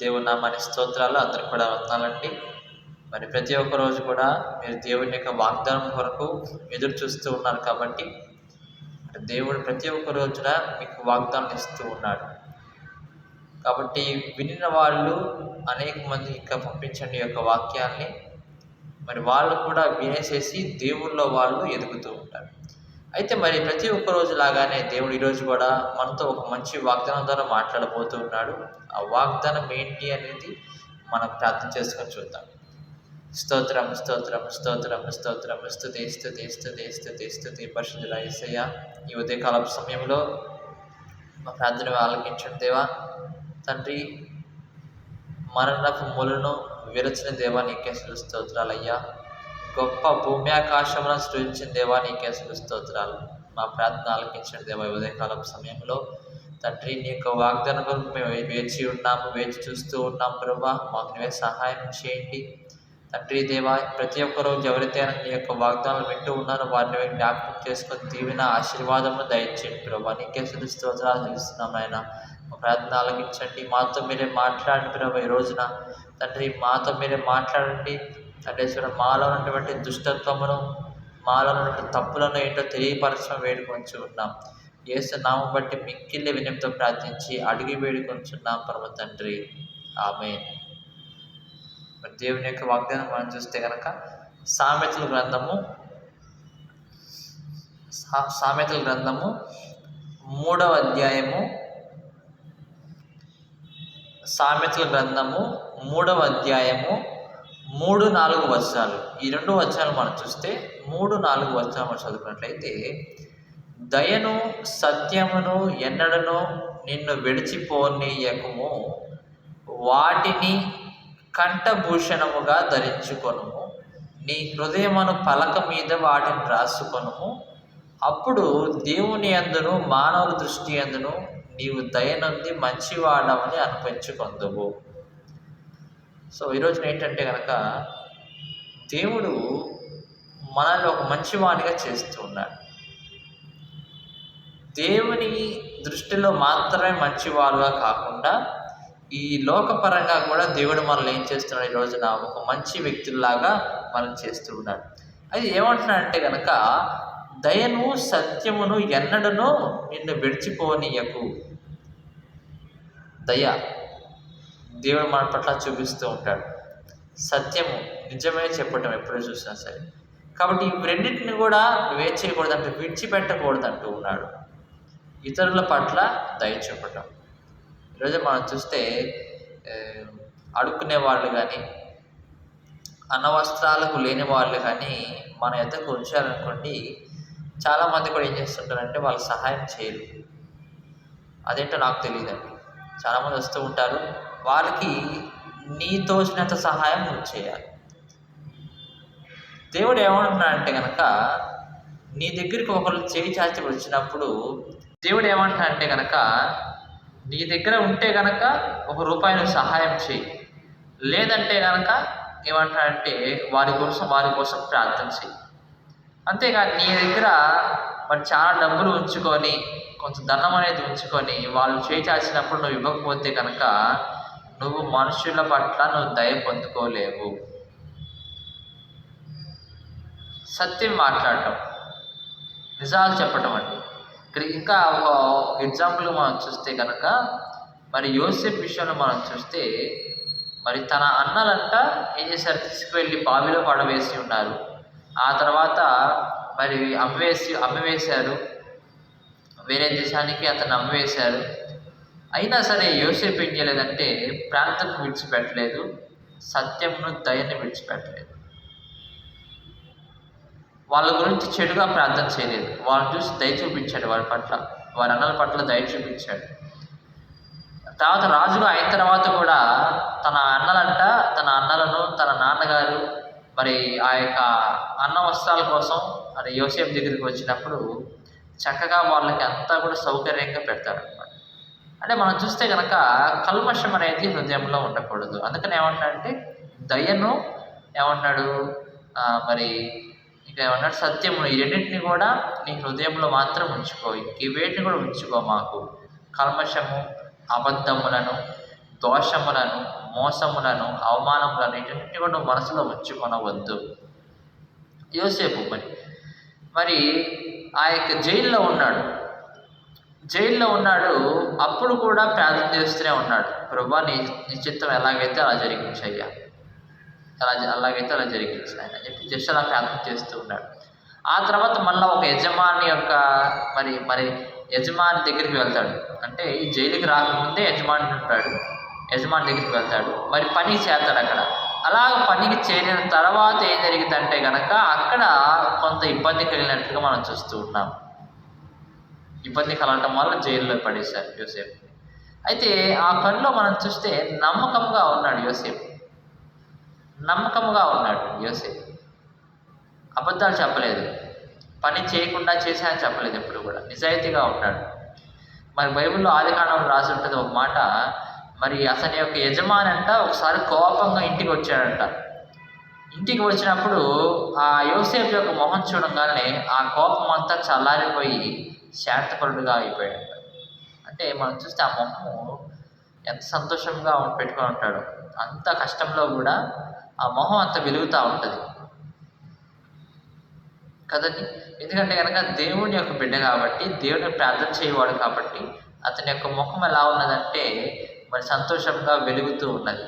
దేవుని నామాని స్తోత్రాలు. అందరికి కూడా వందాలండి. మరి ప్రతి ఒక్క రోజు కూడా మీరు దేవుని యొక్క వాగ్దానం కొరకు ఎదురు చూస్తూ ఉన్నారు కాబట్టి దేవుడు ప్రతి ఒక్క రోజున మీకు వాగ్దానం ఇస్తూ ఉన్నాడు. కాబట్టి వినిన వాళ్ళు అనేక మంది ఇంకా పంపించండి యొక్క వాక్యాన్ని. మరి వాళ్ళు కూడా వినేసేసి దేవుళ్ళో వాళ్ళు ఎదుగుతూ ఉంటారు. అయితే మరి ప్రతి ఒక్క రోజు లాగానే దేవుడు ఈరోజు కూడా మనతో ఒక మంచి వాగ్దానం ద్వారా మాట్లాడబోతూ ఉన్నాడు. ఆ వాగ్దానం ఏంటి అనేది మనం ప్రార్థన చేసుకొని చూద్దాం. స్తోత్రం స్తోత్రం స్తోత్రం స్తోత్రం. స్థుతి స్థుతి స్థుతి స్థుతి స్థుతి పరిశుద్ధుల యేసయ్య ఈ ఉదయకాలపు సమయంలో మా ప్రార్థన ఆలకించండి దేవా. తండ్రి మరణపు ములను విరచిన దేవా నీకే స్తోత్రాలయ్యా. గొప్ప భూమి ఆకాశములను సృజించిన దేవా నీకే స్తోత్రాలు. మా ప్రార్థన ఆలకించిన దేవా ఉదయకాలం సమయంలో తండ్రి నీ యొక్క వాగ్దానం కొరకు మేము వేచి ఉన్నాము వేచి చూస్తూ ఉన్నాం ప్రభా. మాకు నువ్వే సహాయం చేయండి. తండ్రి దేవా ప్రతి ఒక్క రోజు ఎవరైతే నీ యొక్క వాగ్దానాలు వింటూ ఉన్నారో వారిని జ్ఞాపకం చేసుకొని దీవిన ఆశీర్వాదము దయచేయండి ప్రభా. నీకే స్తోత్రాలు తెలుస్తున్నాం ఆయన మా ప్రార్థన ఆలకించండి. మాతో మీరే మాట్లాడండి ప్రభా ఈ రోజున. తండ్రి మాతో మీరే మాట్లాడండి. తండ్రి మాలో ఉన్నటువంటి దుష్టత్వమును మాలో ఉన్నటువంటి తప్పులను ఏంటో తెలియపరచడం వేడుకొంచు ఉన్నాం. ఏసు నామం బట్టి మిక్కిలి వినయంతో ప్రార్థించి అడిగి వేడుకొంచున్నాం పరమ తండ్రి. ఆమె మరి దేవుని యొక్క వాగ్దానం మనం చూస్తే కనుక సామెతల గ్రంథము సా- సామెతల గ్రంథము మూడవ అధ్యాయము సామెతల గ్రంథము మూడవ అధ్యాయము మూడు నాలుగు వచనాలు. ఈ రెండు వచనాలు మనం చూస్తే మూడు నాలుగు వచనాలు మనం చదువుకున్నట్లయితే దయను సత్యమును ఎన్నడను నిన్ను విడిచిపోనీయకము. వాటిని కంఠభూషణముగా ధరించుకొనుము. నీ హృదయమును పలక మీద వాటిని రాసుకొనుము. అప్పుడు దేవుని అందును మానవుల దృష్టి అందును నీవు దయనుంది మంచివాడమని అనిపించుకొందువు. సో ఈరోజున ఏంటంటే కనుక దేవుడు మనల్ని ఒక మంచివాడిగా చేస్తూ ఉన్నాడు. దేవుని దృష్టిలో మాత్రమే మంచివాళ్ళుగా కాకుండా ఈ లోకపరంగా కూడా దేవుడు మనల్ని ఏం చేస్తున్నాడు ఈ రోజున? ఒక మంచి వ్యక్తుల్లాగా మనం చేస్తూ ఉన్నాడు. అది ఏమంటున్నాడంటే కనుక దయను సత్యమును ఎన్నడను నిన్ను విడిచిపోనీయకు. దయ దేవుడు మన పట్ల చూపిస్తూ ఉంటాడు. సత్యము నిజమే చెప్పటం ఎప్పుడు చూసినా సరే. కాబట్టి ఈ రెండింటిని కూడా నువ్వే చేయకూడదంటూ విడిచిపెట్టకూడదు అంటూ ఉన్నాడు. ఇతరుల పట్ల దయ చూపటం. ఈరోజు మనం చూస్తే అడుక్కునే వాళ్ళు కానీ అనవస్త్రాలకు లేని వాళ్ళు కానీ మన ఎద్దకు ఉంచాలనుకోండి చాలామంది కూడా ఏం చేస్తుంటారంటే వాళ్ళు సహాయం చేయరు. అదేంటో నాకు తెలియదండి. చాలామంది వస్తూ ఉంటారు వాళ్ళకి నీ తోచినంత సహాయం నువ్వు చేయాలి. దేవుడు ఏమంటున్నాడంటే కనుక నీ దగ్గరికి ఒకరు చేయి చాచి వచ్చినప్పుడు దేవుడు ఏమంటున్నాడంటే కనుక నీ దగ్గర ఉంటే కనుక ఒక రూపాయి నువ్వు సహాయం చేయి. లేదంటే కనుక ఏమంటాడంటే వారి కోసం వారి కోసం ప్రార్థన చేయి. అంతేకాదు నీ దగ్గర మరి చాలా డబ్బులు ఉంచుకొని కొంచెం ధనం అనేది ఉంచుకొని వాళ్ళు చేచాల్సినప్పుడు నువ్వు ఇవ్వకపోతే కనుక నువ్వు మనుషుల పట్ల నువ్వు దయ పొందుకోలేవు. సత్యం మాట్లాడటం. నిజాలు చెప్పటం అండి. ఇక్కడ ఇంకా ఒక ఎగ్జాంపుల్ మనం చూస్తే కనుక మరి యోసెఫ్ విషయంలో మనం చూస్తే మరి తన అన్నలంట ఏం చేశారు తీసుకువెళ్ళి బావిలో పడవేసి ఉన్నారు. ఆ తర్వాత మరి అమ్మవేసి అమ్మవేశారు వేరే దేశానికి అతను అమ్మవేశారు అయినా సరే యోసేపు ఏం చేయలేదంటే ప్రాంతం విడిచిపెట్టలేదు సత్యంను దయని విడిచిపెట్టలేదు. వాళ్ళ గురించి చెడుగా ప్రార్థన చేయలేదు. వాళ్ళని చూసి దయ చూపించాడు వారి పట్ల వారి అన్నల పట్ల దయ చూపించాడు. తర్వాత రాజుగా అయిన తర్వాత కూడా తన అన్నలంట తన అన్నలను తన నాన్నగారు మరి ఆ యొక్క అన్న వస్త్రాల కోసం మరి యోసేపు దగ్గరికి వచ్చినప్పుడు చక్కగా వాళ్ళకి అంతా కూడా సౌకర్యంగా పెడతాడు అనమాట అంటే మనం చూస్తే కనుక కల్మషం అనేది హృదయంలో ఉండకూడదు. అందుకని ఏమంటాడంటే దయను ఏమన్నాడు మరి ఇక ఏమన్నాడు సత్యమును ఈ రెండింటిని కూడా నీ హృదయంలో మాత్రం ఉంచుకో. ఈ వేటిని కూడా ఉంచుకో మాకు. కల్మషము అబద్ధములను దోషములను మోసములను అవమానములను ఇటన్నిటి కూడా నువ్వు మనసులో ఉంచుకొనవద్దు. యోసేపు మరి. మరి ఆ యొక్క జైల్లో ఉన్నాడు. జైల్లో ఉన్నాడు అప్పుడు కూడా ప్రార్థన చేస్తూనే ఉన్నాడు. ప్రభా నీ నిశ్చిత్తం ఎలాగైతే అలా జరిగించయ్యా అలా అలాగైతే అలా జరిగించాయని చెప్పి జస్ట్ అలా ప్రార్థన చేస్తూ ఉన్నాడు. ఆ తర్వాత మళ్ళీ ఒక యజమాని యొక్క మరి మరి యజమాని దగ్గరికి వెళ్తాడు. అంటే ఈ జైలుకి రాకముందే యజమాని ఉంటాడు. యజమాని దగ్గరికి వెళ్తాడు. మరి పని చేస్తాడు అక్కడ. అలా పనికి చేరిన తర్వాత ఏం జరిగిందంటే కనుక అక్కడ కొంత ఇబ్బంది కలిగినట్లుగా మనం చూస్తూ ఉన్నాం. ఇబ్బంది కలగటం వల్ల జైల్లో పడేశారు యోసేపు. అయితే ఆ పనిలో మనం చూస్తే నమ్మకంగా ఉన్నాడు యోసేపు. నమ్మకంగా ఉన్నాడు యోసేపు. అబద్ధాలు చెప్పలేదు. పని చేయకుండా చేశానని చెప్పలేదు ఎప్పుడు కూడా. నిజాయితీగా ఉంటాడు మరి బైబిల్లో ఆదికాండం రాసి ఉంటుంది ఒక మాట మరి అతని యొక్క యజమాని అంట ఒకసారి కోపంగా ఇంటికి వచ్చాడంట. ఇంటికి వచ్చినప్పుడు ఆ యోసేపు యొక్క మొహం చూడంగానే ఆ కోపం అంతా చల్లారిపోయి శాంతపరుడుగా అయిపోయాడు. అంటే మనం చూస్తే ఆ మొహము ఎంత సంతోషంగా పెట్టుకొని ఉంటాడు. అంత కష్టంలో కూడా ఆ మొహం అంత వెలుగుతూ ఉంటుంది. కదండి? ఎందుకంటే కనుక దేవుని యొక్క బిడ్డ కాబట్టి దేవుని ప్రార్థన చేయవాడు కాబట్టి అతని యొక్క ముఖం ఎలా ఉన్నదంటే మరి సంతోషంగా వెలుగుతూ ఉన్నది.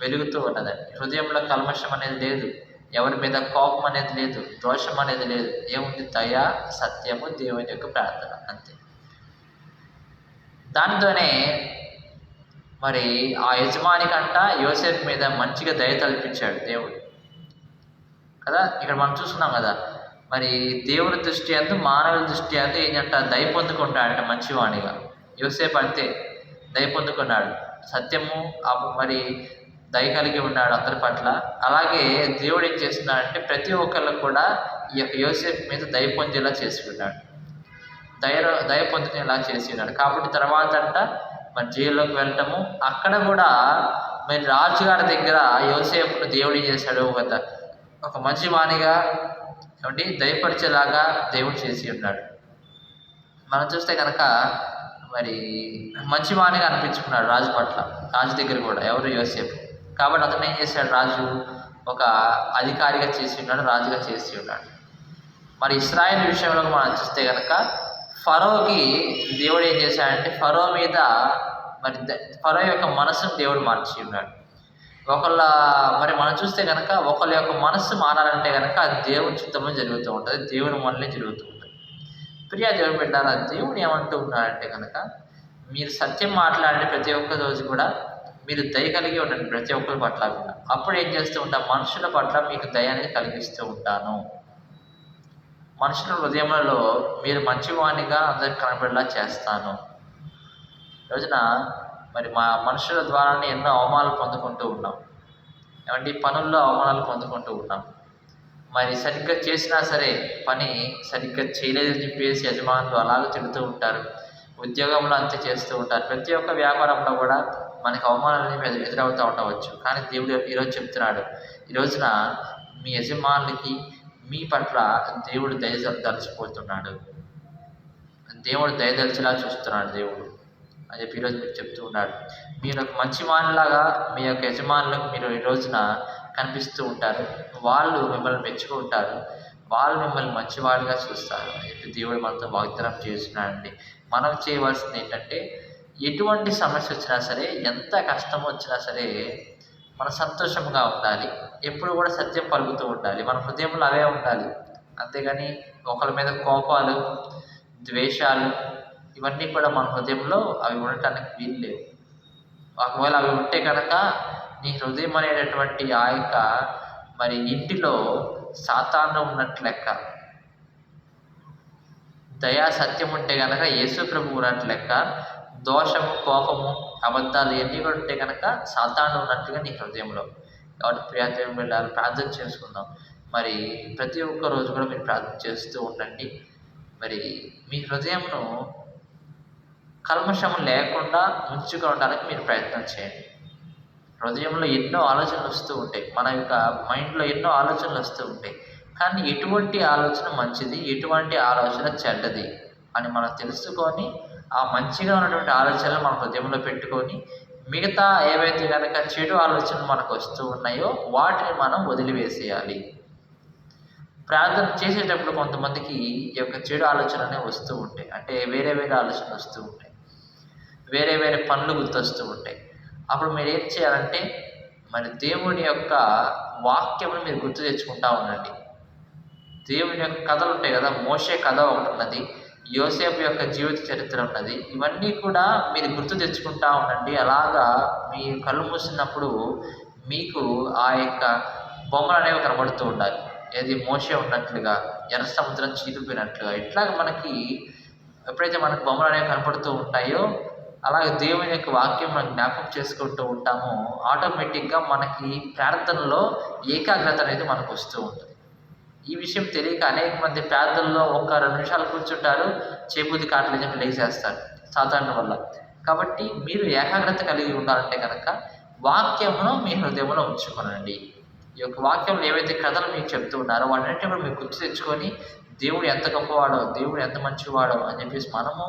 వెలుగుతూ ఉన్నదండి. హృదయంలో కల్మషం అనేది లేదు. ఎవరి మీద కోపం అనేది లేదు దోషం అనేది లేదు. ఏముంది దయ సత్యము దేవుని యొక్క ప్రార్థన అంతే. దానితోనే మరి ఆ యజమాని యోసేఫ్ మీద మంచిగా దయ తల్పించాడు దేవుడు. కదా? ఇక్కడ మనం చూస్తున్నాం కదా మరి దేవుని దృష్టి అందు మానవుల దృష్టి అందు ఏంటంట దయ పొందుకుంటాడంట మంచివాణిగా. యోసేపు అంతే దయ పొందుకున్నాడు. సత్యము మరి దయ కలిగి ఉన్నాడు అందరి పట్ల. అలాగే దేవుడు ఏం చేస్తున్నాడంటే ప్రతి ఒక్కళ్ళు కూడా ఈ యొక్క యోసేపు మీద దయ పొందేలా చేసుకున్నాడు దయ దయ పొందుకునేలా చేసి ఉన్నాడు. కాబట్టి తర్వాత అంట మరి జైల్లోకి వెళ్ళటము. అక్కడ కూడా మరి రాజుగారి దగ్గర యోసేపును దేవుడు ఏం చేశాడు? ఒక ఒక మంచి వాణిగా ఏమంటే దయపరిచేలాగా దేవుడు చేసి ఉన్నాడు. మనం చూస్తే కనుక మరి మంచి వాణిగా అనిపించుకున్నాడు రాజు పట్ల. రాజు దగ్గర కూడా ఎవరు? యోసేపు. కాబట్టి అతను ఏం చేశాడు? రాజు ఒక అధికారిగా చేసి ఉన్నాడు రాజుగా చేసి ఉన్నాడు. మరి ఇస్రాయల్ విషయంలో మనం చూస్తే కనుక ఫరోకి దేవుడు ఏం చేశాడంటే ఫరో మీద మరి ఫరో యొక్క మనసును దేవుడు మార్చి ఉన్నాడు. ఒకళ్ళ మరి మనం చూస్తే కనుక ఒకళ్ళ యొక్క మనస్సు మారాలంటే కనుక దేవుని చిత్తంలో జరుగుతూ ఉంటుంది దేవుని మనలే జరుగుతూ ఉంటుంది. ప్రియా దేవుడు పెట్టాల దేవుడు ఏమంటూ ఉన్నాడంటే కనుక మీరు సత్యం మాట్లాడే ప్రతి ఒక్క రోజు కూడా మీరు దయ కలిగి ఉండండి ప్రతి ఒక్కరి పట్ల కూడా. అప్పుడు ఏం చేస్తూ ఉంటాం? మనుషుల పట్ల మీకు దయ అనేది కలిగిస్తూ ఉంటాను. మనుషుల హృదయములలో మీరు మంచివాణిగా అందరికి కనబడేలా చేస్తాను. రోజున మరి మా మనుషుల ద్వారానే ఎన్నో అవమానాలు పొందుకుంటూ ఉన్నాం. ఏమంటే పనుల్లో అవమానాలు పొందుకుంటూ ఉన్నాం. మరి సరిగ్గా చేసినా సరే పని సరిగ్గా చేయలేదని చెప్పేసి యజమానులు అలాగే తిడుతూ ఉంటారు. ఉద్యోగంలో అంతే చేస్తూ ఉంటారు. ప్రతి ఒక్క వ్యాపారంలో కూడా మనకి అవమానాలు ఎదురవుతూ ఉండవచ్చు. కానీ దేవుడు ఈరోజు చెప్తున్నాడు ఈ రోజున మీ యజమానులకి మీ పట్ల దేవుడు దయదలచిపోతున్నాడు దేవుడు దయదలిచేలా చూస్తున్నాడు దేవుడు. అని చెప్పి ఈరోజు మీకు చెప్తూ ఉన్నాడు. మీరు ఒక మంచి వానిలాగా మీ యొక్క యజమానులకు మీరు ఈ రోజున కనిపిస్తూ ఉంటారు. వాళ్ళు మిమ్మల్ని మెచ్చుకుంటారు వాళ్ళు మిమ్మల్ని మంచివాడిగా చూస్తారు. అని చెప్పి దేవుడు మనతో వాగ్దానం చేస్తున్నాడండి. మనం చేయవలసింది ఏంటంటే ఎటువంటి సమస్య వచ్చినా సరే ఎంత కష్టం వచ్చినా సరే మన సంతోషంగా ఉండాలి. ఎప్పుడు కూడా సత్యం పలుకుతూ ఉండాలి. మన హృదయంలో అవే ఉండాలి. అంతేగాని ఒకరి మీద కోపాలు ద్వేషాలు ఇవన్నీ కూడా మన హృదయంలో అవి ఉండటానికి వీలు లేవు. ఒకవేళ అవి ఉంటే కనుక నీ హృదయం అనేటటువంటి ఆ యొక్క మరి ఇంటిలో సాతాను ఉన్నట్లు లెక్క దయా సత్యం ఉంటే కనుక యేసు ప్రభు ఉన్నట్లు లెక్క దోషము కోపము అబద్ధాలు ఇవన్నీ కూడా ఉంటే కనుక సాతాను ఉన్నట్టుగా నీ హృదయంలో. కాబట్టి ప్రియాదేవి వెళ్ళాలి ప్రార్థన చేసుకుందాం. మరి ప్రతి ఒక్క రోజు కూడా మీరు ప్రార్థన చేస్తూ ఉండండి. మరి మీ హృదయంను కల్మషం లేకుండా ఉంచుకోవడానికి మీరు ప్రయత్నం చేయండి. హృదయంలో ఎన్నో ఆలోచనలు వస్తూ ఉంటాయి. మన యొక్క మైండ్లో ఎన్నో ఆలోచనలు వస్తూ ఉంటాయి. కానీ ఎటువంటి ఆలోచన మంచిది ఎటువంటి ఆలోచన చెడ్డది అని మనం తెలుసుకొని ఆ మంచిగా ఉన్నటువంటి ఆలోచనలు మన హృదయంలో పెట్టుకొని మిగతా ఏవైతే కనుక చెడు ఆలోచనలు మనకు వస్తూ ఉన్నాయో వాటిని మనం వదిలివేసేయాలి. ప్రార్థన చేసేటప్పుడు కొంతమందికి ఈ యొక్క చెడు ఆలోచనలే వస్తూ ఉంటాయి. అంటే వేరే వేరే ఆలోచనలు వస్తూ ఉంటాయి. వేరే వేరే పనులు గుర్తొస్తూ ఉంటాయి. అప్పుడు మీరు ఏం చేయాలంటే మరి దేవుని యొక్క వాక్యమును మీరు గుర్తు తెచ్చుకుంటా ఉండండి. దేవుని యొక్క కథలు ఉంటాయి కదా మోసే కథ ఒకటి ఉన్నది. యోసేపు యొక్క జీవిత చరిత్ర ఉన్నది. ఇవన్నీ కూడా మీరు గుర్తు తెచ్చుకుంటా ఉండండి. అలాగా మీ కళ్ళు మూసినప్పుడు మీకు ఆ యొక్క బొమ్మలు అనేవి కనబడుతూ ఉండాలి. ఏది మోసే ఉన్నట్లుగా ఎర్ర సముద్రం చీలిపోయినట్లుగా. ఇట్లాగ మనకి ఎప్పుడైతే మనకు బొమ్మలు అనేవి కనపడుతూ ఉంటాయో అలాగే దేవుని యొక్క వాక్యం మనం జ్ఞాపకం చేసుకుంటూ ఉంటామో ఆటోమేటిక్గా మనకి ప్రార్థనలో ఏకాగ్రత అనేది మనకు వస్తూ ఉంటుంది. ఈ విషయం తెలియక అనేక మంది ప్రార్థనలో ఒక రెండు నిమిషాలు కూర్చుంటారు చేబుద్ది కాటలు చెప్పి లేచేస్తారు సాధారణ వల్ల. కాబట్టి మీరు ఏకాగ్రత కలిగి ఉండాలంటే కనుక వాక్యమును మీ హృదయంలో ఉంచుకోనండి. ఈ యొక్క వాక్యంలో ఏవైతే కథలు మీకు చెప్తూ ఉన్నారో వాటన్నిటిని కూడా మీరు గుర్తు తెచ్చుకొని దేవుడు ఎంత గొప్పవాడో దేవుడు ఎంత మంచివాడో అని చెప్పేసి మనము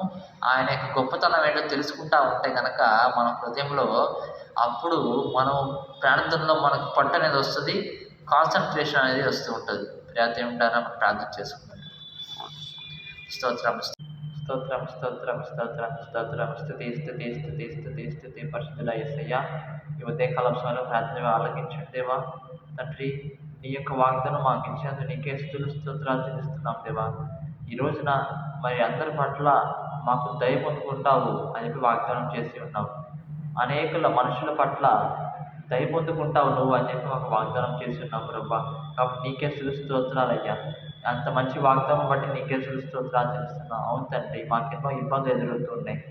ఆయన యొక్క గొప్పతనం ఏంటో తెలుసుకుంటా ఉంటే కనుక మన హృదయంలో అప్పుడు మనం ప్రార్థనలో మనకు పట్టు అనేది వస్తుంది కాన్సన్ట్రేషన్ అనేది వస్తూ ఉంటుంది. ప్రార్థన ఉంటారా? మనం ప్రార్థన చేసుకుంటాం స్తోత్రం స్తోత్రం స్తోత్రం స్తోత్రం స్తోత్రం స్థుతి స్థుతి స్థుతి స్థుతి స్థుతి. పరిస్థితుల ఎస్సయ్య ఈ ఉదయకాల సమయంలో ప్రార్థన ఆలకించండి దేవా. తండ్రి నీ యొక్క వాగ్దానం మాకు ఇచ్చినందుకు నీకే స్థులు స్తోత్రాలు తెలుస్తున్నాం దేవా. ఈ రోజున మరి అందరి పట్ల మాకు దయ పొందుకుంటావు అని చెప్పి వాగ్దానం చేసి ఉన్నావు. అనేకుల మనుషుల పట్ల దయ పొందుకుంటావు నువ్వు అని చెప్పి మాకు వాగ్దానం చేస్తున్నావు ప్రభా. కాబట్టి నీకే స్థుతి అంత మంచి వాగ్దానం బట్టి నీకే స్థుతి చేస్తున్నావు. అవును తండ్రి మాకెన్నో ఇబ్బందులు ఎదురవుతున్నాయి.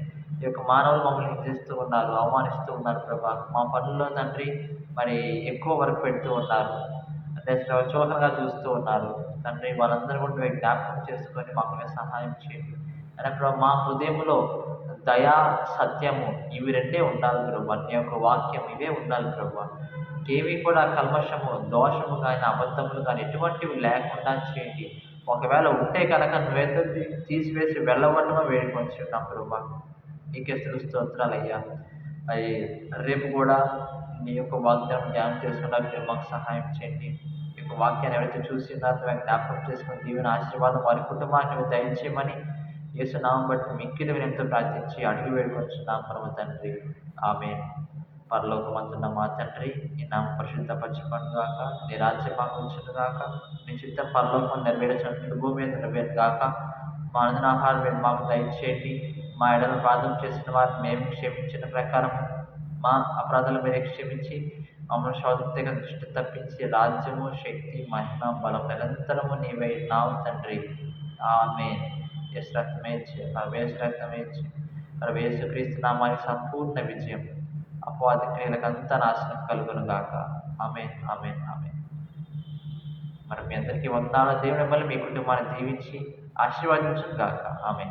ఈ యొక్క మానవులు మమ్మల్ని హింసిస్తూ ఉన్నారు అవమానిస్తూ ఉన్నారు ప్రభా. మా పనుల్లో తండ్రి మరి ఎక్కువ వర్క్ పెడుతూ ఉన్నారు. అంటే ప్రచోదనగా చూస్తూ ఉన్నారు. తండ్రి వాళ్ళందరూ కూడా మీరు జ్ఞాపకం చేసుకొని మాకు సహాయం చేయండి. అనే ప్రభు మా హృదయంలో దయా సత్యము ఇవి రెండే ఉండాలి ప్రభు. నీ యొక్క వాక్యం ఇవే ఉండాలి ప్రభు. ఏవి కూడా కల్మషము దోషము కానీ అబద్ధములు కానీ ఎటువంటివి లేకుండా చేయండి. ఒకవేళ ఉంటే కనుక నువ్వేతో తీసివేసి వెళ్ళవటమో వేడుకొని ఉన్నాం ప్రభా. నీకే స్తోత్రాలు అయ్యా. రేపు కూడా నీ యొక్క వాగ్దానం ధ్యానం చేసుకున్నాక మీరు మాకు సహాయం చేయండి. ఈ యొక్క వాక్యాన్ని ఎవరైతే చూస్తున్నారో మేము జ్ఞాపకం చేసుకుని దీవెన ఆశీర్వాదం వారి కుటుంబాన్ని దయచేయమని యేసునామం బట్టి మిక్కిలి వినయంతో ప్రార్థించి అడిగి వేడుకొచ్చున్నాం పరమ తండ్రి. ఆమె పరలోకమంతున్న మా తండ్రి నీ నామ పరిశుద్ధపరచబడు గాక నీ రాజ్యం మాకు ఉంచును నీ చిత్తం పరలోకం నెరవేర్చినట్లు భూమి మీద నెరవేరు గాక మా అనుదిన ఆహారం మీరు మాకు దయచేయండి. మా ఎడలు ప్రార్థన చేసిన వారిని మేము క్షమించిన ప్రకారం మా అపరాధాలు మీరే క్షమించి మమ్మల్ని శోధన దృష్టి తప్పించి రాజ్యము శక్తి మహిమ బలం నిరంతరము నీవై నావు తండ్రి. ఆమె ఎస్ రక్తమే వేసు రక్తమే వేసు క్రీస్తు నామానికి సంపూర్ణ విజయం అపవాది క్రియలకంతా నాశనం కలుగును గాక ఆమె ఆమె ఆమె మరి మీ అందరికీ వందాల దేవుని వల్ల మీ కుటుంబాన్ని దీవించి ఆశీర్వదించును గాక ఆమె